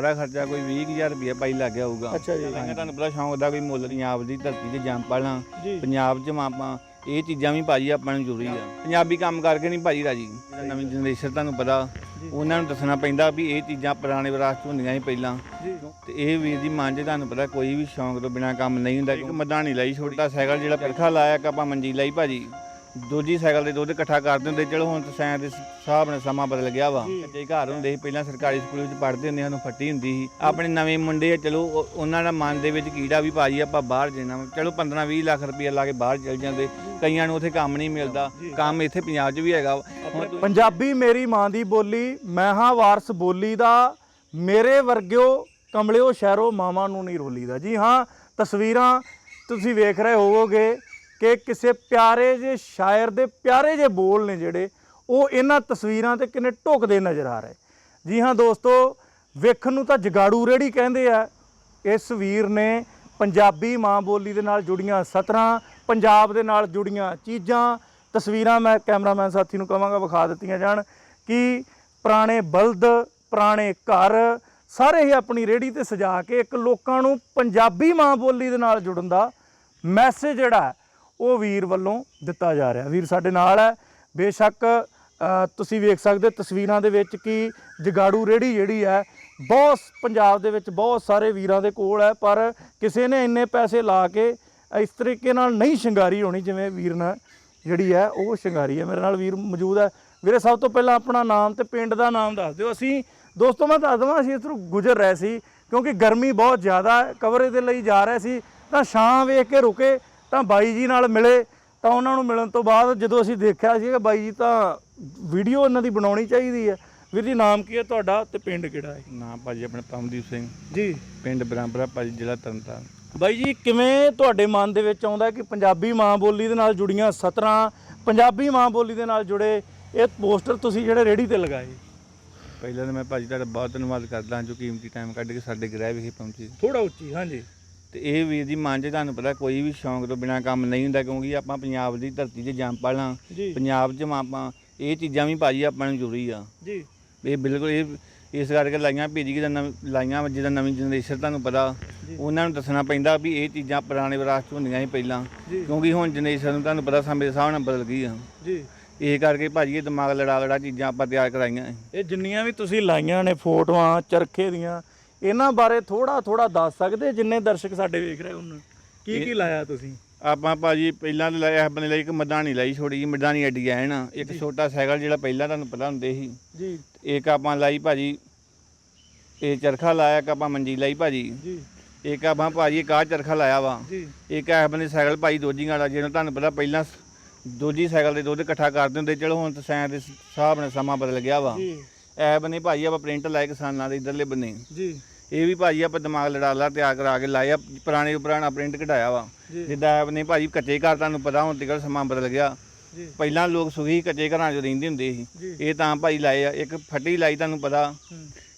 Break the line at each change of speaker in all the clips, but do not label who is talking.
ਸਾਰਾ ਖਰਚਾ ਕੋਈ 20000 ਰੁਪਏ ਪਾਈ ਲੱਗ ਗਿਆ ਹੋਊਗਾ।
ਅੱਛਾ ਜੀ।
ਲਾਂਗੇ ਤੁਹਾਨੂੰ ਪਤਾ ਸ਼ੌਂਕ ਦਾ ਕੋਈ ਮੁੱਲ ਨਹੀਂ ਆਪ ਦੀ ਧਰਤੀ ਤੇ ਜੰਮ ਪਾਲਾਂ
ਜੀ।
ਪੰਜਾਬ 'ਚ ਆਪਾਂ ਇਹ ਚੀਜ਼ਾਂ ਵੀ ਭਾਜੀ ਆਪਾਂ ਨੂੰ ਜ਼ਰੂਰੀ ਆ। ਪੰਜਾਬੀ ਕੰਮ ਕਰਕੇ ਨਹੀਂ ਭਾਜੀ ਰਾਜੀ। ਨਵੀਂ ਜਨਰੇਸ਼ਨ ਤੁਹਾਨੂੰ ਪਤਾ
ਜੀ।
ਉਹਨਾਂ ਨੂੰ ਦੱਸਣਾ ਪੈਂਦਾ ਵੀ ਇਹ ਚੀਜ਼ਾਂ ਪੁਰਾਣੇ ਵਿਰਾਸਤ ਹੁੰਦੀਆਂ ਸੀ ਪਹਿਲਾਂ।
ਜੀ।
ਤੇ ਇਹ ਵੀਰ ਦੀ ਮਨ 'ਚ ਤੁਹਾਨੂੰ ਪਤਾ ਕੋਈ ਵੀ ਸ਼ੌਂਕ ਤੋਂ ਬਿਨਾ ਕੰਮ ਨਹੀਂ ਹੁੰਦਾ ਇੱਕ ਮਧਾਣੀ ਲਈ ਛੋਟਾ ਸਾਈਕਲ ਜਿਹੜਾ ਪਰਖਾ ਲਾਇਆ ਇੱਕ ਆਪਾਂ ਮੰਜੀ ਲਈ ਭਾਜੀ। ਦੂਜੀ ਸਾਈਕਲ ਦੇ ਦੁੱਧ ਇਕੱਠਾ ਕਰਦੇ ਹੁੰਦੇ ਚਲੋ ਹੁਣ ਤਾਂ ਸਾਇੰਸ ਦੇ ਹਿਸਾਬ ਨਾਲ ਸਮਾਂ ਬਦਲ ਗਿਆ ਵਾ
ਜੀ।
ਘਰ ਹੁੰਦੇ ਸੀ ਪਹਿਲਾਂ ਸਰਕਾਰੀ ਸਕੂਲ ਵਿੱਚ ਪੜ੍ਹਦੇ ਹੁੰਦੇ ਸਾਨੂੰ ਫੱਟੀ ਹੁੰਦੀ ਸੀ ਆਪਣੇ ਨਵੇਂ ਮੁੰਡੇ ਆ ਚਲੋ ਉਹ- ਉਹਨਾਂ ਦਾ ਮਨ ਦੇ ਵਿੱਚ ਕੀੜਾ ਵੀ ਭਾਜੀ ਆਪਾਂ ਬਾਹਰ ਜਾਣਾ ਵਾ। ਚਲੋ 15 20 ਲੱਖ ਰੁਪਏ ਲਾ ਕੇ ਬਾਹਰ ਚਲ ਜਾਂਦੇ ਕਈਆਂ ਨੂੰ ਉੱਥੇ ਕੰਮ ਨਹੀਂ ਮਿਲਦਾ। ਕੰਮ ਇੱਥੇ ਪੰਜਾਬ 'ਚ ਵੀ ਹੈਗਾ ਵਾ। ਹੁਣ
ਪੰਜਾਬੀ ਮੇਰੀ ਮਾਂ ਦੀ ਬੋਲੀ ਮੈਂ ਹਾਂ ਵਾਰਸ ਬੋਲੀ ਦਾ ਮੇਰੇ ਵਰਗਿਓ ਕਮਲਿਓ ਸ਼ਹਿਰੋ ਮਾਵਾਂ ਨੂੰ ਨਹੀਂ ਰੋਲੀਦਾ ਜੀ ਹਾਂ ਤਸਵੀਰਾਂ ਤੁਸੀਂ ਵੇਖ ਰਹੇ ਹੋਵੋਗੇ ਕਿ ਕਿਸੇ ਪਿਆਰੇ ਜੇ ਸ਼ਾਇਰ ਦੇ ਪਿਆਰੇ ਜੇ ਬੋਲ ਨੇ ਜਿਹੜੇ ਉਹ ਇਹਨਾਂ ਤਸਵੀਰਾਂ ਤੇ ਕਿੰਨੇ ਢੁਕਦੇ ਨਜ਼ਰ ਆ ਰਹੇ। ਜੀ ਹਾਂ ਦੋਸਤੋ ਵੇਖਣ ਨੂੰ ਤਾਂ ਜਗਾੜੂ ਰੇੜੀ ਕਹਿੰਦੇ ਆ। ਇਸ ਵੀਰ ਨੇ ਪੰਜਾਬੀ ਮਾਂ ਬੋਲੀ ਦੇ ਨਾਲ ਜੁੜੀਆਂ ਸਤਰਾਂ ਪੰਜਾਬ ਦੇ ਨਾਲ ਜੁੜੀਆਂ ਚੀਜ਼ਾਂ ਤਸਵੀਰਾਂ ਮੈਂ ਕੈਮਰਾਮੈਨ ਸਾਥੀ ਨੂੰ ਕਹਾਂਗਾ ਵਿਖਾ ਦਿੱਤੀਆਂ ਜਾਣ ਕਿ ਪੁਰਾਣੇ ਬਲਦ ਪੁਰਾਣੇ ਘਰ ਸਾਰੇ ਹੀ ਆਪਣੀ ਰੇੜੀ ਤੇ ਸਜਾ ਕੇ ਇੱਕ ਲੋਕਾਂ ਨੂੰ ਪੰਜਾਬੀ ਮਾਂ ਬੋਲੀ ਦੇ ਨਾਲ ਜੁੜਨ ਦਾ ਮੈਸੇਜ ਜਿਹੜਾ ਹੈ, ਉਹ ਵੀਰ ਵੱਲੋਂ ਦਿੱਤਾ ਜਾ ਰਿਹਾ। ਵੀਰ ਸਾਡੇ ਨਾਲ ਹੈ। ਬੇਸ਼ੱਕ ਤੁਸੀਂ ਵੇਖ ਸਕਦੇ ਹੋ ਤਸਵੀਰਾਂ ਦੇ ਵਿੱਚ ਕਿ ਜਗਾੜੂ ਰੇੜੀ ਜਿਹੜੀ ਹੈ, ਬਹੁਤ ਪੰਜਾਬ ਦੇ ਵਿੱਚ ਬਹੁਤ ਸਾਰੇ ਵੀਰਾਂ ਦੇ ਕੋਲ ਹੈ, ਪਰ ਕਿਸੇ ਨੇ ਇੰਨੇ ਪੈਸੇ ਲਾ ਕੇ ਇਸ ਤਰੀਕੇ ਨਾਲ ਨਹੀਂ ਸ਼ਿੰਗਾਰੀ ਹੋਣੀ ਜਿਵੇਂ ਵੀਰ ਨੇ ਜਿਹੜੀ ਹੈ, ਉਹ ਸ਼ਿੰਗਾਰੀ ਹੈ। ਮੇਰੇ ਨਾਲ ਵੀਰ ਮੌਜੂਦ ਹੈ। ਵੀਰੇ, ਸਭ ਤੋਂ ਪਹਿਲਾਂ ਆਪਣਾ ਨਾਮ ਤੇ ਪਿੰਡ ਦਾ ਨਾਮ ਦੱਸ ਦਿਓ। ਅਸੀਂ, ਦੋਸਤੋ, ਮੈਂ ਦੱਸ ਦਵਾਂ, ਅਸੀਂ ਇੱਧਰੋਂ ਗੁਜ਼ਰ ਰਹੇ ਸੀ ਕਿਉਂਕਿ ਗਰਮੀ ਬਹੁਤ ਜ਼ਿਆਦਾ ਹੈ ਕਵਰੇ ਦੇ ਲਈ ਜਾ ਰਹੇ ਸੀ, ਤਾਂ ਛਾਂ ਵੇਖ ਕੇ ਰੁਕੇ। ਤਾਂ ਬਾਈ ਜੀ ਨਾਲ ਮਿਲੇ ਤਾਂ ਉਹਨਾਂ ਨੂੰ ਮਿਲਣ ਤੋਂ ਬਾਅਦ ਜਦੋਂ ਅਸੀਂ ਦੇਖਿਆ ਸੀ ਕਿ ਬਾਈ ਜੀ ਤਾਂ ਵੀਡੀਓ ਇਹਨਾਂ ਦੀ ਬਣਾਉਣੀ ਚਾਹੀਦੀ ਹੈ। ਵੀਰ ਜੀ ਨਾਮ ਕੀ ਹੈ ਤੁਹਾਡਾ ਤੇ ਪਿੰਡ ਕਿਹੜਾ ਹੈ?
ਨਾਂ ਭਾਜੀ ਆਪਣੇ ਪਰਮਦੀਪ ਸਿੰਘ।
ਜੀ।
ਪਿੰਡ ਬਰਾਂਬਰਾ ਭਾਜੀ ਜ਼ਿਲ੍ਹਾ ਤਰਨਤਾਰਨ।
ਬਾਈ ਜੀ ਕਿਵੇਂ ਤੁਹਾਡੇ ਮਨ ਦੇ ਵਿੱਚ ਆਉਂਦਾ ਕਿ ਪੰਜਾਬੀ ਮਾਂ ਬੋਲੀ ਦੇ ਨਾਲ ਜੁੜੀਆਂ ਸਤਰਾਂ ਪੰਜਾਬੀ ਮਾਂ ਬੋਲੀ ਦੇ ਨਾਲ ਜੁੜੇ ਇਹ ਪੋਸਟਰ ਤੁਸੀਂ ਜਿਹੜੇ ਰੇੜੀ ਤੇ ਲਗਾਏ?
ਪਹਿਲਾਂ ਤਾਂ ਮੈਂ ਭਾਜੀ ਤੁਹਾਡਾ ਬਹੁਤ ਧੰਨਵਾਦ ਕਰਦਾ ਜੋ ਕੀਮਤੀ ਟਾਈਮ ਕੱਢ ਕੇ ਸਾਡੇ ਗ੍ਰਹਿ ਵਿਖੇ ਪਹੁੰਚੇ।
ਥੋੜਾ ਉੱਚੀ ਹਾਂਜੀ।
ਤੇ ਇਹ ਵੀਰ ਦੀ ਮਨ 'ਚ ਤੁਹਾਨੂੰ ਪਤਾ ਕੋਈ ਵੀ ਸ਼ੌਂਕ ਤੋਂ ਬਿਨਾ ਕੰਮ ਨਹੀਂ ਹੁੰਦਾ ਕਿਉਂਕਿ ਆਪਾਂ ਪੰਜਾਬ ਦੀ ਧਰਤੀ 'ਤੇ ਜੰਮ ਪਾਲਾਂ
ਜੀ।
ਪੰਜਾਬ 'ਚ ਆਪਾਂ ਇਹ ਚੀਜ਼ਾਂ ਵੀ ਭਾਜੀ ਆਪਾਂ ਨੂੰ ਜ਼ਰੂਰੀ ਆ।
ਜੀ।
ਇਹ ਬਿਲਕੁਲ ਇਹ ਇਸ ਕਰਕੇ ਲਾਈਆਂ ਭੇਜੀ ਕਿ ਲਾਈਆਂ ਜਿਹਦਾ ਨਵੀਂ ਜਨਰੇਸ਼ਨ ਤੁਹਾਨੂੰ ਪਤਾ
ਜੀ।
ਉਹਨਾਂ ਨੂੰ ਦੱਸਣਾ ਪੈਂਦਾ ਵੀ ਇਹ ਚੀਜ਼ਾਂ ਪੁਰਾਣੇ ਵਿਰਾਸਤ ਹੁੰਦੀਆਂ ਸੀ ਪਹਿਲਾਂ।
ਜੀ।
ਕਿਉਂਕਿ ਹੁਣ ਜਨਰੇਸ਼ਨ ਨੂੰ ਤੁਹਾਨੂੰ ਪਤਾ ਸਮੇਂ ਦੇ ਹਿਸਾਬ ਨਾਲ ਬਦਲ ਗਈ ਆ।
ਜੀ।
ਇਹ ਕਰਕੇ ਭਾਜੀ ਇਹ ਦਿਮਾਗ ਲੜਾ ਲੜਾ ਚੀਜ਼ਾਂ ਆਪਾਂ ਤਿਆਰ ਕਰਾਈਆਂ
ਇਹ ਜਿੰਨੀਆਂ ਵੀ ਤੁਸੀਂ ਲਾਈਆਂ ਨੇ ਫੋਟੋਆਂ ਚਰਖੇ ਦੀਆਂ ਇਹਨਾਂ ਬਾਰੇ ਥੋੜਾ ਥੋੜਾ ਦੱਸ ਸਕਦੇ ਜਿੰਨੇ ਦਰਸ਼ਕ ਸਾਡੇ ਵੇਖ ਰਹੇ ਉਹਨਾਂ ਕੀ ਕੀ ਲਾਇਆ ਤੁਸੀਂ?
ਆਪਾਂ ਭਾਜੀ ਪਹਿਲਾਂ ਤਾਂ ਲਾਇਆ ਆਪਣੇ ਲਈ ਇੱਕ ਮਧਾਣੀ ਲਈ ਛੋੜੀ ਜਿਹੀ ਮਧਾਣੀ ਅੱਡੀ ਐ ਨਾ। ਇੱਕ ਛੋਟਾ ਸਾਈਕਲ ਜਿਹੜਾ ਪਹਿਲਾਂ ਤੁਹਾਨੂੰ ਪਤਾ ਹੁੰਦੇ ਸੀ।
ਜੀ।
ਇੱਕ ਆਪਾਂ ਲਾਈ ਭਾਜੀ ਇਹ ਚਰਖਾ ਲਾਇਆ ਇੱਕ ਆਪਾਂ ਮੰਜੀ ਲਈ ਭਾਜੀ।
ਜੀ।
ਇੱਕ ਆਪਾਂ ਭਾਜੀ ਇੱਕ ਆਹ ਚਰਖਾ ਲਾਇਆ ਵਾ।
ਜੀ।
ਇੱਕ ਬੰਦੇ ਸਾਈਕਲ ਭਾਈ ਦੋਜੀ ਵਾਲਾ ਜਿਹਨੂੰ ਤੁਹਾਨੂੰ ਪਤਾ ਪਹਿਲਾਂ ਦੋਜੀ ਸਾਈਕਲ ਦੇ ਦੁੱਧ ਇਕੱਠਾ ਕਰਦੇ ਹੁੰਦੇ ਚਲੋ ਹੁਣ ਤਾਂ ਸਾਇੰਸ ਦੇ ਹਿਸਾਬ ਨਾਲ ਸਮਾਂ ਬਦਲ ਗਿਆ ਵਾ।
ਜੀ।
ਐ ਬੰਨੇ ਭਾਜੀ ਆਪਾਂ ਪ੍ਰਿੰਟ ਲਾਏ ਕਿਸਾਨਾਂ ਦੇ ਇਧਰਲੇ ਬੰਨੇ।
ਜੀ।
ਇਹ ਵੀ ਭਾਜੀ ਆਪਾਂ ਦਿਮਾਗ ਲੜਾ ਲਾ ਤਿਆਰ ਕਰਾ ਕੇ ਲਾਏ ਆ। ਪੁਰਾਣੇ ਪੁਰਾਣਾ ਪ੍ਰਿੰਟ ਕਢਾਇਆ ਵਾ। ਜਿੱਦਾਂ ਐ ਬੰਨੇ ਭਾਜੀ ਕੱਚੇ ਘਰ ਤੁਹਾਨੂੰ ਪਤਾ ਹੁਣ ਤੱਕ ਸਮਾਂ ਬਦਲ ਗਿਆ।
ਜੀ।
ਪਹਿਲਾਂ ਲੋਕ ਸੁਖੀ ਕੱਚੇ ਘਰਾਂ 'ਚ ਰਹਿੰਦੇ ਹੁੰਦੇ ਸੀ। ਇਹ ਤਾਂ ਭਾਈ ਲਾਏ ਆ। ਇੱਕ ਫੱਟੀ ਲਾਈ ਤੁਹਾਨੂੰ ਪਤਾ।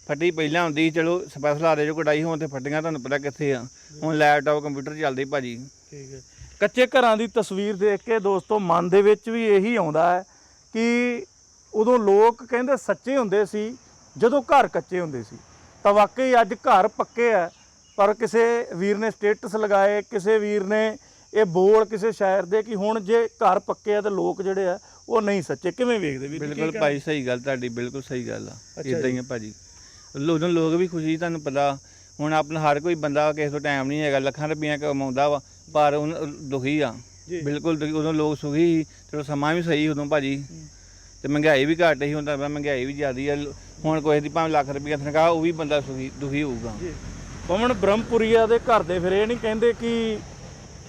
ਫੱਟੀ ਪਹਿਲਾਂ ਹੁੰਦੀ ਸੀ ਚਲੋ ਸਪੈਸ਼ਲ ਆ ਦੇ ਜੋ ਕਢਾਈ ਹੁਣ ਤੇ ਫੱਟੀਆਂ ਤੁਹਾਨੂੰ ਪਤਾ ਕਿੱਥੇ ਆ। ਹੁਣ ਲੈਪਟਾਪ ਕੰਪਿਊਟਰ ਚੱਲਦੇ ਭਾਜੀ।
ਠੀਕ ਹੈ। ਕੱਚੇ ਘਰਾਂ ਦੀ ਤਸਵੀਰ ਦੇਖ ਕੇ ਦੋਸਤੋ ਮਨ ਦੇ ਵਿੱਚ ਵੀ ਇਹੀ ਆਉਂਦਾ ਹੈ ਕਿ ਉਦੋਂ ਲੋਕ ਕਹਿੰਦੇ ਸੱਚੇ ਹੁੰਦੇ ਸੀ ਜਦੋਂ ਘਰ ਕੱਚੇ ਹੁੰਦੇ ਸੀ। ਤਾਂ ਵਾਕਈ ਅੱਜ ਘਰ ਪੱਕੇ ਆ ਪਰ ਕਿਸੇ ਵੀਰ ਨੇ ਸਟੇਟਸ ਲਗਾਏ ਕਿਸੇ ਵੀਰ ਨੇ ਇਹ ਬੋਲ ਕਿਸੇ ਸ਼ਾਇਰ ਦੇ ਕਿ ਹੁਣ ਜੇ ਘਰ ਪੱਕੇ ਆ ਤੇ ਲੋਕ ਜਿਹੜੇ ਆ ਉਹ ਨਹੀਂ ਸੱਚੇ। ਕਿਵੇਂ ਵੇਖਦੇ? ਕੀ
ਬਿਲਕੁਲ? ਭਾਈ ਸਹੀ ਗੱਲ ਤੁਹਾਡੀ ਬਿਲਕੁਲ ਸਹੀ ਗੱਲ ਆ। ਇਦਾਂ ਹੀ ਆ ਭਾਜੀ। ਲੋਕਾਂ ਲੋਕ ਵੀ ਖੁਸ਼ੀ ਤੁਹਾਨੂੰ ਪਤਾ ਹੁਣ ਆਪਣਾ ਹਰ ਕੋਈ ਬੰਦਾ ਕਿਸੇ ਤੋਂ ਟਾਈਮ ਨਹੀਂ ਹੈਗਾ ਲੱਖਾਂ ਰੁਪਈਆ ਕਮਾਉਂਦਾ ਵਾ ਪਰ ਉਹ ਦੁਖੀ ਆ। ਬਿਲਕੁਲ। ਉਦੋਂ ਲੋਕ ਸੁਖੀ ਸੀ ਚਲੋ ਸਮਾਂ ਵੀ ਸਹੀ ਉਦੋਂ ਭਾਜੀ। ਤੇ ਮਹਿੰਗਾਈ ਵੀ ਘੱਟ ਹੁਣ ਤਾਂ ਪਤਾ ਮਹਿੰਗਾਈ ਵੀ ਜ਼ਿਆਦੀ ਆ। ਹੁਣ ਕੋਈ ਦੀ ਭਾਵੇਂ ਲੱਖ ਰੁਪਈਆ ਤਨਖਾਹ ਉਹ ਵੀ ਬੰਦਾ ਸੁਖੀ ਦੁਖੀ ਹੋਊਗਾ।
ਜੀ। ਪਵਨ ਬ੍ਰਹਮਪੁਰੀਆ ਦੇ ਘਰ ਦੇ ਫਿਰ ਇਹ ਨਹੀਂ ਕਹਿੰਦੇ ਕਿ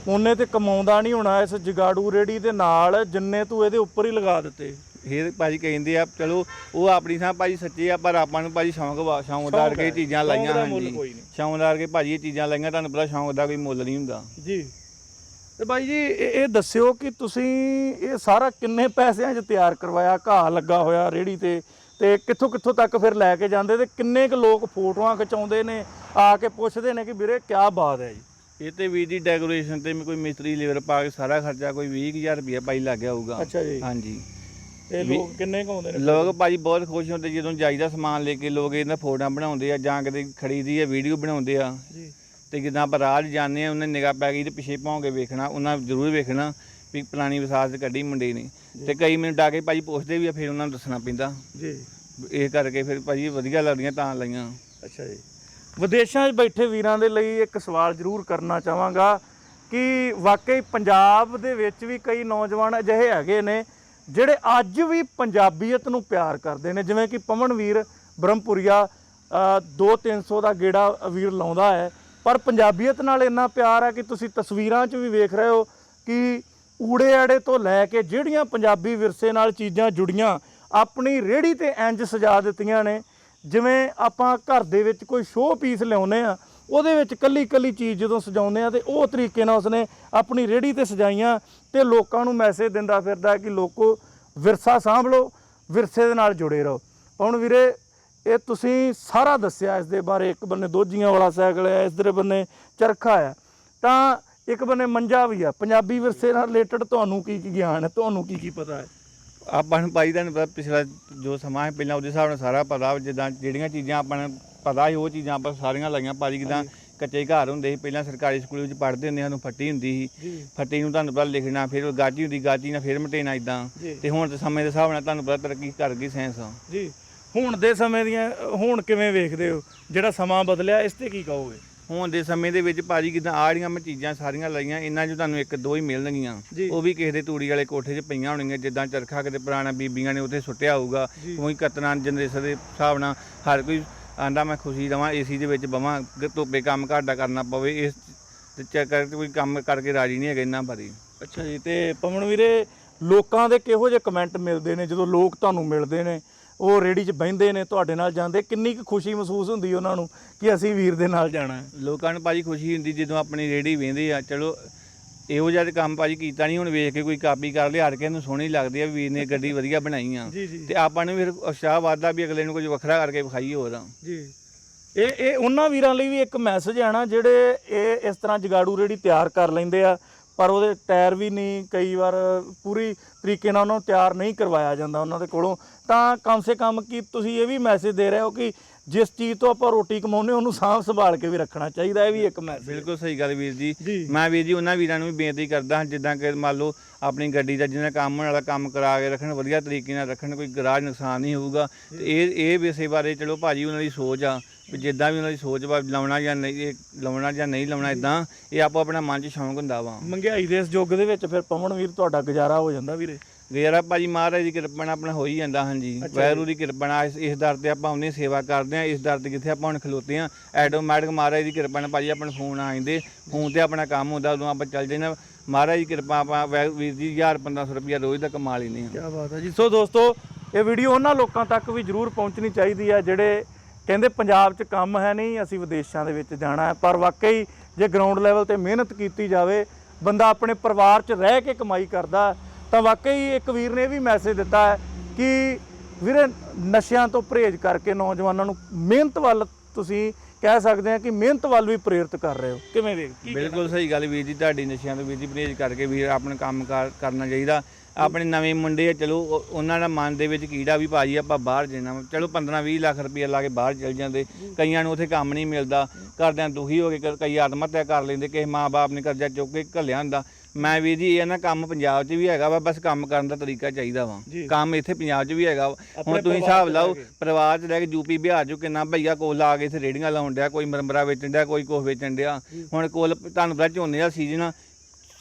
ਉਹਨੇ ਤੇ ਕਮਾਉਂਦਾ ਨਹੀਂ ਹੋਣਾ ਇਸ ਜਗਾੜੂ ਰੇੜੀ ਦੇ ਨਾਲ ਜਿੰਨੇ ਤੂੰ ਇਹਦੇ ਉੱਪਰ ਹੀ ਲਗਾ ਦਿੱਤੇ।
ਇਹ ਭਾਜੀ ਕਹਿੰਦੇ ਆ ਚਲੋ ਉਹ ਆਪਣੀ ਥਾਂ ਭਾਜੀ ਸੱਚੇ ਆ ਪਰ ਆਪਾਂ ਨੂੰ ਭਾਜੀ ਸ਼ੌਂਕ ਵਾ ਸ਼ੌਂਕਦਾਰ ਕੇ
ਹੈ।
ਚੀਜ਼ਾਂ ਲਾਈਆਂ ਹਾਂਜੀ। ਸ਼ੌਂਕਦਾਰ ਕੇ ਭਾਜੀ ਇਹ ਚੀਜ਼ਾਂ ਲਾਈਆਂ ਤੁਹਾਨੂੰ ਪਤਾ ਸ਼ੌਂਕ ਦਾ ਕੋਈ ਮੁੱਲ ਨਹੀਂ ਹੁੰਦਾ।
ਜੀ। ਤੇ ਬਾਈ ਜੀ ਇਹ ਇਹ ਦੱਸਿਓ ਕਿ ਤੁਸੀਂ ਇਹ ਸਾਰਾ ਕਿੰਨੇ ਪੈਸਿਆਂ 'ਚ ਤਿਆਰ ਕਰਵਾਇਆ? ਘਾਹ ਲੱਗਾ ਹੋਇਆ ਰੇੜੀ ਤੇ ਤੇ ਕਿੱਥੋਂ ਕਿੱਥੋਂ ਤੱਕ ਫਿਰ ਲੈ ਕੇ ਜਾਂਦੇ ਤੇ ਕਿੰਨੇ ਕੁ ਲੋਕ ਫੋਟੋਆਂ ਖਿਚਾਉਂਦੇ ਨੇ ਆ ਕੇ ਪੁੱਛਦੇ ਨੇ ਕਿ ਵੀਰੇ ਕੀ ਬਾਤ ਹੈ ਜੀ?
ਇਹ ਤੇ ਵੀ ਦੀ ਡੈਕੋਰੇਸ਼ਨ ਤੇ ਕੋਈ ਮਿਸਤਰੀ ਲੇਬਰ ਪਾ ਕੇ ਸਾਰਾ ਖਰਚਾ ਕੋਈ 20000 ਰੁਪਏ ਭਾਈ ਲੱਗ ਗਿਆ ਹੋਊਗਾ।
ਅੱਛਾ ਜੀ।
ਹਾਂਜੀ।
ਤੇ ਲੋਕ ਕਿੰਨੇ ਕੁ ਆਉਂਦੇ ਨੇ?
ਲੋਕ ਭਾਜੀ ਬਹੁਤ ਖੁਸ਼ ਹੁੰਦੇ ਜਦੋਂ ਜਾਈਦਾ ਸਮਾਨ ਲੈ ਕੇ ਲੋਕ ਇਹਨਾਂ ਫੋਟੋਆਂ ਬਣਾਉਂਦੇ ਆ ਜਾਂ ਕਿਤੇ ਖੜੀਦੀ ਆ ਵੀਡੀਓ ਬਣਾਉਂਦੇ ਆ।
ਜੀ।
ਤੇ ਜਿੱਦਾਂ ਆਪਾਂ ਰਾਹ 'ਚ ਜਾਂਦੇ ਆ ਉਹਨੇ ਨਿਗਾਹ ਪੈ ਗਈ ਤੇ ਪਿੱਛੇ ਭੌਂ ਕੇ ਵੇਖਣਾ ਉਹਨਾਂ ਜ਼ਰੂਰ ਵੇਖਣਾ ਵੀ ਪੁਰਾਣੀ ਵਿਸਾਸ ਕੱਢੀ ਮੁੰਡੇ ਨੇ। ਤੇ ਕਈ ਮੈਨੂੰ ਡਾ ਕੇ ਭਾਜੀ ਪੁੱਛਦੇ ਵੀ ਆ ਫਿਰ ਉਹਨਾਂ ਨੂੰ ਦੱਸਣਾ ਪੈਂਦਾ।
ਜੀ।
ਇਹ ਕਰਕੇ ਫਿਰ ਭਾਜੀ ਵਧੀਆ ਲੱਗਦੀਆਂ ਤਾਂ ਲਾਈਆਂ।
ਅੱਛਾ ਜੀ। ਵਿਦੇਸ਼ਾਂ 'ਚ ਬੈਠੇ ਵੀਰਾਂ ਦੇ ਲਈ ਇੱਕ ਸਵਾਲ ਜ਼ਰੂਰ ਕਰਨਾ ਚਾਹਾਂਗਾ ਕਿ ਵਾਕਈ ਪੰਜਾਬ ਦੇ ਵਿੱਚ ਵੀ ਕਈ ਨੌਜਵਾਨ ਅਜਿਹੇ ਹੈਗੇ ਨੇ ਜਿਹੜੇ ਅੱਜ ਵੀ ਪੰਜਾਬੀਅਤ ਨੂੰ ਪਿਆਰ ਕਰਦੇ ਨੇ। ਜਿਵੇਂ ਕਿ ਪਵਨ ਵੀਰ ਬ੍ਰਹਮਪੁਰੀਆ 2-300 ਦਾ ਗੇੜਾ ਵੀਰ ਲਾਉਂਦਾ ਹੈ। ਪਰ ਪੰਜਾਬੀਅਤ ਨਾਲ ਇੰਨਾ ਪਿਆਰ ਹੈ ਕਿ ਤੁਸੀਂ ਤਸਵੀਰਾਂ 'ਚ ਵੀ ਵੇਖ ਰਹੇ ਹੋ ਕਿ ਊੜੇ ਆੜੇ ਤੋਂ ਲੈ ਕੇ ਜਿਹੜੀਆਂ ਪੰਜਾਬੀ ਵਿਰਸੇ ਨਾਲ ਚੀਜ਼ਾਂ ਜੁੜੀਆਂ, ਆਪਣੀ ਰੇੜੀ ਤੇ ਇੰਜ ਸਜਾ ਦਿੱਤੀਆਂ ਨੇ। ਜਿਵੇਂ ਆਪਾਂ ਘਰ ਦੇ ਵਿੱਚ ਕੋਈ ਸ਼ੋਅ ਪੀਸ ਲਿਆਉਨੇ ਆ ਉਹਦੇ ਵਿੱਚ ਕੱਲੀ ਕੱਲੀ ਚੀਜ਼ ਜਦੋਂ ਸਜਾਉਂਦੇ ਆ ਤੇ ਉਹ ਤਰੀਕੇ ਨਾਲ ਉਸਨੇ ਆਪਣੀ ਰੇੜੀ ਤੇ ਸਜਾਈਆਂ ਤੇ ਲੋਕਾਂ ਨੂੰ ਮੈਸੇਜ ਦਿੰਦਾ ਫਿਰਦਾ ਕਿ ਲੋਕੋ ਵਿਰਸਾ ਸਾਂਭ ਲਓ ਵਿਰਸੇ ਦੇ ਨਾਲ ਜੁੜੇ ਰਹੋ। ਹੁਣ ਵੀਰੇ ਇਹ ਤੁਸੀਂ ਸਾਰਾ ਦੱਸਿਆ ਇਸ ਦੇ ਬਾਰੇ ਇੱਕ ਬੰਨੇ ਦੋਜੀਆਂ ਵਾਲਾ ਸਾਈਕਲ ਹੈ ਇਸ ਦੇ ਬੰਨੇ ਚਰਖਾ ਹੈ ਤਾਂ ਇੱਕ ਬੰਨੇ ਮੰਜਾ ਵੀ ਆ। ਪੰਜਾਬੀ ਵਿਰਸੇ ਨਾਲ ਰਿਲੇਟਡ ਤੁਹਾਨੂੰ ਕੀ ਕੀ ਗਿਆਨ ਹੈ ਤੁਹਾਨੂੰ ਕੀ ਕੀ ਪਤਾ ਹੈ?
ਆਪਾਂ ਨੂੰ ਭਾਈ ਤੁਹਾਨੂੰ ਪਤਾ ਪਿਛਲਾ ਜੋ ਸਮਾਂ ਹੈ ਪਹਿਲਾਂ ਉਹਦੇ ਹਿਸਾਬ ਨਾਲ ਸਾਰਾ ਪਤਾ ਜਿੱਦਾਂ ਜਿਹੜੀਆਂ ਚੀਜ਼ਾਂ ਆਪਾਂ ਨੂੰ ਪਤਾ ਸੀ ਉਹ ਚੀਜ਼ਾਂ ਆਪਾਂ ਸਾਰੀਆਂ ਲਾਈਆਂ। ਭਾਜੀ ਜਿੱਦਾਂ ਕੱਚੇ ਘਰ ਹੁੰਦੇ ਸੀ ਪਹਿਲਾਂ ਸਰਕਾਰੀ ਸਕੂਲ ਵਿੱਚ ਪੜ੍ਹਦੇ ਹੁੰਦੇ ਸਾਨੂੰ ਫੱਟੀ ਹੁੰਦੀ ਸੀ। ਫੱਟੀ ਨੂੰ ਤੁਹਾਨੂੰ ਪਤਾ ਲਿਖਣਾ ਫਿਰ ਗਾਜੀ ਹੁੰਦੀ ਗਾਜੀ ਨਾਲ ਫਿਰ ਮਟੇਣਾ ਇਦਾਂ। ਤੇ ਹੁਣ ਤੇ ਸਮੇਂ ਦੇ ਹਿਸਾਬ ਨਾਲ ਤੁਹਾਨੂੰ ਪਤਾ ਤਰੱਕੀ ਕਰ ਗਈ ਸਾਇੰਸ
ਜੀ। ਹੁਣ ਦੇ ਸਮੇਂ ਦੀਆਂ ਹੁਣ ਕਿਵੇਂ ਵੇਖਦੇ ਹੋ? ਜਿਹੜਾ ਸਮਾਂ ਬਦਲਿਆ ਇਸ ਤੇ ਕੀ ਕਹੋਗੇ?
ਹੁਣ ਦੇ ਸਮੇਂ ਦੇ ਵਿੱਚ ਭਾਜੀ ਕਿਦਾਂ ਆੜੀਆਂ ਮੈਂ ਚੀਜ਼ਾਂ ਸਾਰੀਆਂ ਲਾਈਆਂ ਇਹਨਾਂ 'ਚ ਤੁਹਾਨੂੰ ਇੱਕ ਦੋ ਹੀ ਮਿਲਣਗੀਆਂ। ਉਹ ਵੀ ਕਿਸੇ ਦੇ ਤੂੜੀ ਵਾਲੇ ਕੋਠੇ 'ਚ ਪਈਆਂ ਹੋਣਗੀਆਂ ਜਿੱਦਾਂ ਚਰਖਾ ਕਿਤੇ ਪੁਰਾਣਾ ਬੀਬੀਆਂ ਨੇ ਉੱਥੇ ਸੁੱਟਿਆ ਹੋਊਗਾ। ਉਹੀ ਕਤਨਾਂ ਜਨਰੇਸ਼ਨ ਦੇ ਹਿਸਾਬ ਨਾਲ ਹਰ ਕੋਈ ਆਂਦਾ ਮੈਂ ਖੁਸ਼ੀ ਦਵਾਂ ਏਸੀ ਦੇ ਵਿੱਚ ਬਵਾਂ ਧੁੱਪੇ ਕੰਮ ਘਰ ਦਾ ਕਰਨਾ ਪਵੇ ਇਸ ਤੇ ਚੱਕਰ ਕੋਈ ਕੰਮ ਕਰਕੇ ਰਾਜੀ ਨਹੀਂ ਹੈਗੇ ਇਹਨਾਂ ਬਾਰੇ।
ਅੱਛਾ ਜੀ ਤੇ ਪਵਨ ਵੀਰੇ ਲੋਕਾਂ ਦੇ ਕਿਹੋ ਜਿਹੇ ਕਮੈਂਟ ਮਿਲਦੇ ਨੇ ਜਦੋਂ ਲੋਕ ਤੁਹਾਨੂੰ ਮਿਲਦੇ ਨੇ? ਉਹ ਰੇੜੀ 'ਚ ਬਹਿੰਦੇ ਨੇ ਤੁਹਾਡੇ ਨਾਲ ਜਾਂਦੇ ਕਿੰਨੀ ਕੁ ਖੁਸ਼ੀ ਮਹਿਸੂਸ ਹੁੰਦੀ ਉਹਨਾਂ ਨੂੰ ਕਿ ਅਸੀਂ ਵੀਰ ਦੇ ਨਾਲ ਜਾਣਾ ਹੈ?
ਲੋਕਾਂ ਨੂੰ ਭਾਜੀ ਖੁਸ਼ੀ ਹੁੰਦੀ ਜਦੋਂ ਆਪਣੀ ਰੇੜੀ ਵੇਂਦੇ ਆ ਚਲੋ ਇਹੋ ਜਿਹਾ ਕੰਮ ਭਾਜੀ ਕੀਤਾ ਨਹੀਂ ਹੁਣ ਵੇਖ ਕੇ ਕੋਈ ਕਾਪੀ ਕਰ ਲਿਆ ਹੜ ਕੇ ਇਹਨੂੰ ਸੋਹਣੀ ਲੱਗਦੀ ਆ ਵੀਰ ਨੇ ਗੱਡੀ ਵਧੀਆ ਬਣਾਈ ਆ।
ਜੀ ਜੀ।
ਤੇ ਆਪਾਂ ਨੂੰ ਫਿਰ ਉਤਸ਼ਾਹ ਵੱਧਦਾ ਵੀ ਅਗਲੇ ਨੂੰ ਕੁਝ ਵੱਖਰਾ ਕਰਕੇ ਵਿਖਾਈਏ ਹੋਰ।
ਜੀ। ਇਹ ਇਹ ਉਹਨਾਂ ਵੀਰਾਂ ਲਈ ਵੀ ਇੱਕ ਮੈਸੇਜ ਹੈ ਨਾ ਜਿਹੜੇ ਇਹ ਇਸ ਤਰ੍ਹਾਂ ਜਗਾੜੂ ਰੇੜੀ ਤਿਆਰ ਕਰ ਲੈਂਦੇ ਆ ਪਰ ਉਹਦੇ ਟਾਇਰ ਵੀ ਨਹੀਂ ਕਈ ਵਾਰ ਪੂਰੀ ਤਰੀਕੇ ਨਾਲ ਉਹਨਾਂ ਨੂੰ ਤਿਆਰ ਨਹੀਂ ਕਰਵਾਇਆ ਜਾਂਦਾ ਉਹਨਾਂ ਦੇ ਕੋਲੋਂ। ਤਾਂ ਕਮ ਸੇ ਕਮ ਕੀ ਤੁਸੀਂ ਇਹ ਵੀ ਮੈਸੇਜ ਦੇ ਰਹੇ ਹੋ ਕਿ ਜਿਸ ਚੀਜ਼ ਤੋਂ ਆਪਾਂ ਰੋਟੀ ਕਮਾਉਂਦੇ ਉਹਨੂੰ ਸਾਂਭ ਸੰਭਾਲ ਕੇ ਵੀ ਰੱਖਣਾ ਚਾਹੀਦਾ ਇਹ ਵੀ ਇੱਕ ਮੈਸੇਜ
ਬਿਲਕੁਲ ਸਹੀ ਗੱਲ ਵੀਰ ਜੀ। ਮੈਂ ਵੀਰ ਜੀ ਉਹਨਾਂ ਵੀਰਾਂ ਨੂੰ ਵੀ ਬੇਨਤੀ ਕਰਦਾ ਹਾਂ ਜਿੱਦਾਂ ਕਿ ਮੰਨ ਲਓ ਆਪਣੀ ਗੱਡੀ ਦਾ ਜਿਹਨਾਂ ਕੰਮ ਵਾਲਾ ਕੰਮ ਕਰਾ ਕੇ ਰੱਖਣ ਵਧੀਆ ਤਰੀਕੇ ਨਾਲ ਰੱਖਣ ਕੋਈ ਗਰਾਜ ਨੁਕਸਾਨ ਨਹੀਂ ਹੋਊਗਾ। ਤੇ ਇਹ ਇਹ ਵਿਸ਼ੇ ਬਾਰੇ ਚਲੋ ਭਾਜੀ ਉਹਨਾਂ ਦੀ ਸੋਚ ਆ ਵੀ ਜਿੱਦਾਂ ਵੀ ਉਹਨਾਂ ਦੀ ਸੋਚ ਵਾ ਲਾਉਣਾ ਜਾਂ ਨਹੀਂ ਇਹ ਲਾਉਣਾ ਜਾਂ ਨਹੀਂ ਲਾਉਣਾ ਇਦਾਂ ਇਹ ਆਪੋ ਆਪਣਾ ਮਨ 'ਚ ਸ਼ੌਂਕ ਹੁੰਦਾ ਵਾ।
ਮਹਿੰਗਾਈ ਦੇ ਇਸ ਯੁੱਗ ਦੇ ਵਿੱਚ ਫਿਰ ਪਵਨ ਵੀਰ ਤੁਹਾਡਾ ਗੁਜ਼ਾਰਾ ਹੋ ਜਾਂਦਾ ਵੀਰੇ।
ਗੁਜ਼ਾਰਾ ਭਾਜੀ ਮਹਾਰਾਜ ਦੀ ਕਿਰਪਾ ਨਾਲ ਆਪਣਾ ਹੋ ਹੀ ਜਾਂਦਾ ਹਾਂਜੀ। ਵੈਰੂ ਦੀ ਕਿਰਪਾ ਨਾਲ ਇਸ ਇਸ ਦਰ ਤੇ ਆਪਾਂ ਉਹਨੇ ਸੇਵਾ ਕਰਦੇ ਆ ਇਸ ਦਰ ਤੇ ਕਿੱਥੇ ਆਪਾਂ ਹੁਣ ਖਲੋਤੇ ਆ ਐਟੋਮੈਟਿਕ ਮਹਾਰਾਜ ਦੀ ਕਿਰਪਾ ਨਾਲ ਭਾਜੀ ਆਪਣੇ ਫੋਨ ਆ ਜਾਂਦੇ ਫੋਨ ਤੇ ਆਪਣਾ ਕੰਮ ਹੁੰਦਾ ਉਦੋਂ ਆਪਾਂ ਚੱਲ ਹਾਂ। ਮਹਾਰਾਜ ਦੀ ਕਿਰਪਾ ਆਪਾਂ ਵੈਰੂ ਜੀ 1000 1500 ਰੁਪਇਆ ਰੋਜ਼ ਦਾ ਕਮਾ ਲੈਂਦੇ ਆ
ਕੀ ਬਾਤ ਹੈ ਜੀ। ਸੋ ਦੋਸਤੋ ਇਹ ਵੀਡੀਓ ਉਹਨਾਂ ਲੋਕਾਂ ਤੱਕ ਵੀ ਜ਼ਰੂਰ ਪਹੁੰਚਣੀ ਚਾਹੀਦੀ ਹੈ ਜਿਹੜੇ ਕਹਿੰਦੇ ਪੰਜਾਬ 'ਚ ਕੰਮ ਹੈ ਨਹੀਂ ਅਸੀਂ ਵਿਦੇਸ਼ਾਂ ਦੇ ਵਿੱਚ ਜਾਣਾ ਹੈ। ਪਰ ਵਾਕਈ ਜੇ ਗਰਾਊਂਡ ਲੈਵਲ ਤੇ ਮਿਹਨਤ ਕੀਤੀ ਜਾਵੇ ਬੰਦਾ ਆਪਣੇ ਪਰਿਵਾਰ 'ਚ ਰਹਿ ਕੇ ਕਮਾਈ ਕਰਦਾ ਤਾਂ ਵਾਕਈ ਇੱਕ ਵੀਰ ਨੇ ਇਹ ਵੀ ਮੈਸੇਜ ਦਿੱਤਾ ਹੈ ਕਿ ਵੀਰੇ ਨਸ਼ਿਆਂ ਤੋਂ ਪਰਹੇਜ਼ ਕਰਕੇ ਨੌਜਵਾਨਾਂ ਨੂੰ ਮਿਹਨਤ ਵੱਲ ਤੁਸੀਂ ਕਹਿ ਸਕਦੇ ਆ ਕਿ ਮਿਹਨਤ ਵੱਲ ਵੀ ਪ੍ਰੇਰਿਤ ਕਰ ਰਹੇ ਹੋ। ਕਿਵੇਂ ਵੇਖ
ਬਿਲਕੁਲ ਸਹੀ ਗੱਲ ਵੀਰ ਜੀ, ਤੁਹਾਡੀ ਨਸ਼ਿਆਂ ਤੋਂ ਵੀਰ ਜੀ ਪਰਹੇਜ਼ ਕਰਕੇ ਵੀਰ ਆਪਣਾ ਕੰਮ ਕਾਰ, ਕਰਨਾ ਚਾਹੀਦਾ। ਆਪਣੇ ਨਵੇਂ ਮੁੰਡੇ ਆ, ਚਲੋ ਉਹਨਾਂ ਦਾ ਮਨ ਦੇ ਵਿੱਚ ਕੀੜਾ ਵੀ ਭਾਜੀ ਆਪਾਂ ਬਾਹਰ ਜਾਣਾ ਵਾ। ਚਲੋ 15 20 ਲੱਖ ਰੁਪਏ ਲਾ ਕੇ ਬਾਹਰ ਚਲ ਜਾਂਦੇ। ਕਈਆਂ ਨੂੰ ਉੱਥੇ ਕੰਮ ਨਹੀਂ ਮਿਲਦਾ। ਘਰਦਿਆਂ ਦੁਖੀ ਹੋ ਕੇ ਕਈ ਆਤਮ ਹੱਤਿਆ ਕਰ ਲੈਂਦੇ। ਕਿਸੇ ਮਾਂ-ਬਾਪ ਨੇ ਕਰਜ਼ਾ ਚੁੱਕ ਕੇ ਘੱਲਿਆ ਹੁੰਦਾ। ਮੈਂ ਵੀਰ ਜੀ ਇਹ ਨਾ ਕੰਮ ਪੰਜਾਬ 'ਚ ਵੀ ਹੈਗਾ ਵਾ ਬਸ ਕੰਮ ਕਰਨ ਦਾ ਤਰੀਕਾ ਚਾਹੀਦਾ ਵਾ।
ਜੀ।
ਕੰਮ ਇੱਥੇ ਪੰਜਾਬ 'ਚ ਵੀ ਹੈਗਾ ਵਾ।
ਆਪਣੇ
ਹੁਣ ਤੁਸੀਂ
ਪਰਿਵਾਰ
ਹਿਸਾਬ
'ਚ
ਲਾਓ
ਰਹਿ ਕੇ।
ਪਰਿਵਾਰ 'ਚ ਰਹਿ ਕੇ ਯੂਪੀ ਬਿਹਾਰ 'ਚ ਕਿੰਨਾ ਭਈਆ ਕੋਲ ਲਾ ਕੇ ਇੱਥੇ ਰੇੜੀਆਂ ਲਾਉਣ ਡਿਆ ਕੋਈ ਮਰਮਰਾ ਵੇਚਣ ਡਿਆ ਕੋਈ ਕੁਛ ਵੇਚਣ ਡਿਆ। ਹੁਣ ਕੋਲ ਤੁਹਾਨੂੰ ਪਤਾ ਝੋਨੇ ਦਾ ਸੀਜ਼ਨ ਆ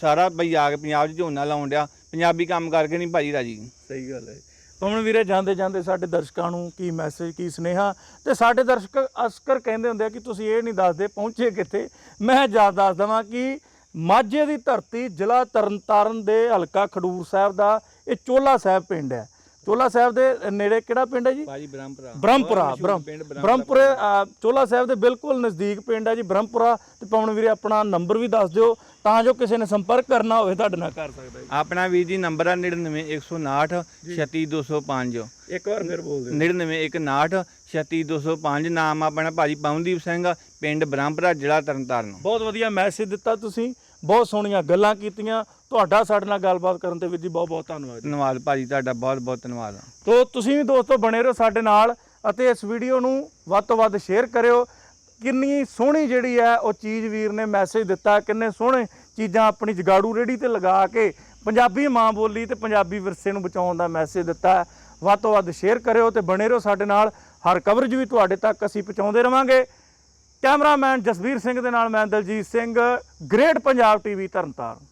ਸਾਰਾ ਭਈਆ ਆ ਕੇ ਪੰਜਾਬ 'ਚ ਝੋਨਾ ਲਾਉਣ ਡਿਆ। ਪੰਜਾਬੀ ਕੰਮ ਕਰਕੇ ਨਹੀਂ ਭਾਜੀ ਰਾਜੀ।
ਸਹੀ ਗੱਲ ਹੈ। ਪਵਨ ਵੀਰੇ ਜਾਂਦੇ ਜਾਂਦੇ ਸਾਡੇ ਦਰਸ਼ਕਾਂ ਨੂੰ ਕੀ ਮੈਸੇਜ ਕੀ ਸੁਨੇਹਾ? ਤੇ ਸਾਡੇ ਦਰਸ਼ਕ ਅਸਕਰ ਕਹਿੰਦੇ ਹੁੰਦੇ ਆ ਕਿ ਤੁਸੀਂ ਇਹ ਨਹੀਂ ਦੱਸਦੇ ਪਹੁੰਚੇ ਕਿੱਥੇ? ਮੈਂ ਜਾ ਦੱਸ ਦਵਾਂ ਕਿ ਮਾਝੇ ਦੀ ਧਰਤੀ ਜ਼ਿਲ੍ਹਾ ਤਰਨਤਾਰਨ ਦੇ ਹਲਕਾ ਖਡੂਰ ਸਾਹਿਬ ਦਾ ਇਹ ਚੋਲਾ ਸਾਹਿਬ ਪਿੰਡ ਹੈ। ਚੋਲਾ ਸਾਹਿਬ ਦੇ ਨੇੜੇ ਕਿਹੜਾ ਪਿੰਡ ਹੈ ਜੀ?
ਭਾਜੀ ਬ੍ਰਹਮਪੁਰਾ।
ਬ੍ਰਹਮਪੁਰਾ ਬ੍ਰਹਮਪੁਰੇ ਚੋਲਾ ਸਾਹਿਬ ਦੇ ਬਿਲਕੁਲ ਨਜ਼ਦੀਕ ਪਿੰਡ ਹੈ ਜੀ ਬ੍ਰਹਮਪੁਰਾ। ਤੇ ਪਵਨ ਵੀਰੇ ਆਪਣਾ ਨੰਬਰ ਵੀ ਦੱਸ ਦਿਓ ਤਾਂ ਜੋ ਕਿਸੇ ਨੇ ਸੰਪਰਕ ਕਰਨਾ ਹੋਵੇ ਤੁਹਾਡੇ ਨਾਲ ਕਰ ਸਕਦਾ
ਆਪਣਾ ਵੀਰ ਜੀ ਨੰਬਰ ਆ 99159 36205
ਇੱਕ ਵਾਰ ਫਿਰ ਬੋਲ
99159 36205 ਨਾਮ ਆਪਣਾ ਭਾਜੀ ਪਵਨਦੀਪ ਸਿੰਘ ਪਿੰਡ ਬ੍ਰਹਮਪੁਰਾ ਜ਼ਿਲ੍ਹਾ ਤਰਨਤਾਰਨ।
ਬਹੁਤ ਵਧੀਆ ਮੈਸੇਜ ਦਿੱਤਾ ਤੁਸੀਂ। ਬਹੁਤ ਸੋਹਣੀਆਂ ਗੱਲਾਂ ਕੀਤੀਆਂ। ਤੁਹਾਡਾ ਸਾਡੇ ਨਾਲ ਗੱਲਬਾਤ ਕਰਨ ਤੇ ਵੀਰ ਜੀ ਬਹੁਤ ਬਹੁਤ ਧੰਨਵਾਦ।
ਧੰਨਵਾਦ ਭਾਜੀ ਤੁਹਾਡਾ ਬਹੁਤ ਬਹੁਤ ਧੰਨਵਾਦ।
ਤੋ ਤੁਸੀਂ ਵੀ ਦੋਸਤੋ ਬਣੇ ਰਹੋ ਸਾਡੇ ਨਾਲ ਅਤੇ ਇਸ ਵੀਡੀਓ ਨੂੰ ਵੱਧ ਤੋਂ ਵੱਧ ਸ਼ੇਅਰ ਕਰਿਓ। ਕਿੰਨੀ ਸੋਹਣੀ ਜਿਹੜੀ ਹੈ ਉਹ ਚੀਜ਼ ਵੀਰ ਨੇ ਮੈਸੇਜ ਦਿੱਤਾ ਕਿੰਨੇ ਸੋਹਣੇ ਚੀਜ਼ਾਂ ਆਪਣੀ ਜਗਾੜੂ ਰੇੜੀ ਤੇ ਲਗਾ ਕੇ ਪੰਜਾਬੀ ਮਾਂ ਬੋਲੀ ਤੇ ਪੰਜਾਬੀ ਵਿਰਸੇ ਨੂੰ ਬਚਾਉਣ ਦਾ ਮੈਸੇਜ ਦਿੱਤਾ। ਵੱਧ ਤੋਂ ਵੱਧ ਸ਼ੇਅਰ ਕਰਿਓ ਤੇ ਬਣੇ ਰਹੋ ਸਾਡੇ ਨਾਲ। ਹਰ ਕਵਰੇਜ ਵੀ ਤੁਹਾਡੇ ਤੱਕ ਅਸੀਂ ਪਹੁੰਚਾਉਂਦੇ ਰਵਾਂਗੇ। ਕੈਮਰਾਮੈਨ ਜਸਵੀਰ ਸਿੰਘ ਦੇ ਨਾਲ ਮੈਂ ਦਲਜੀਤ ਸਿੰਘ ਗ੍ਰੇਟ ਪੰਜਾਬ ਟੀਵੀ ਤਰਨਤਾਰਨ।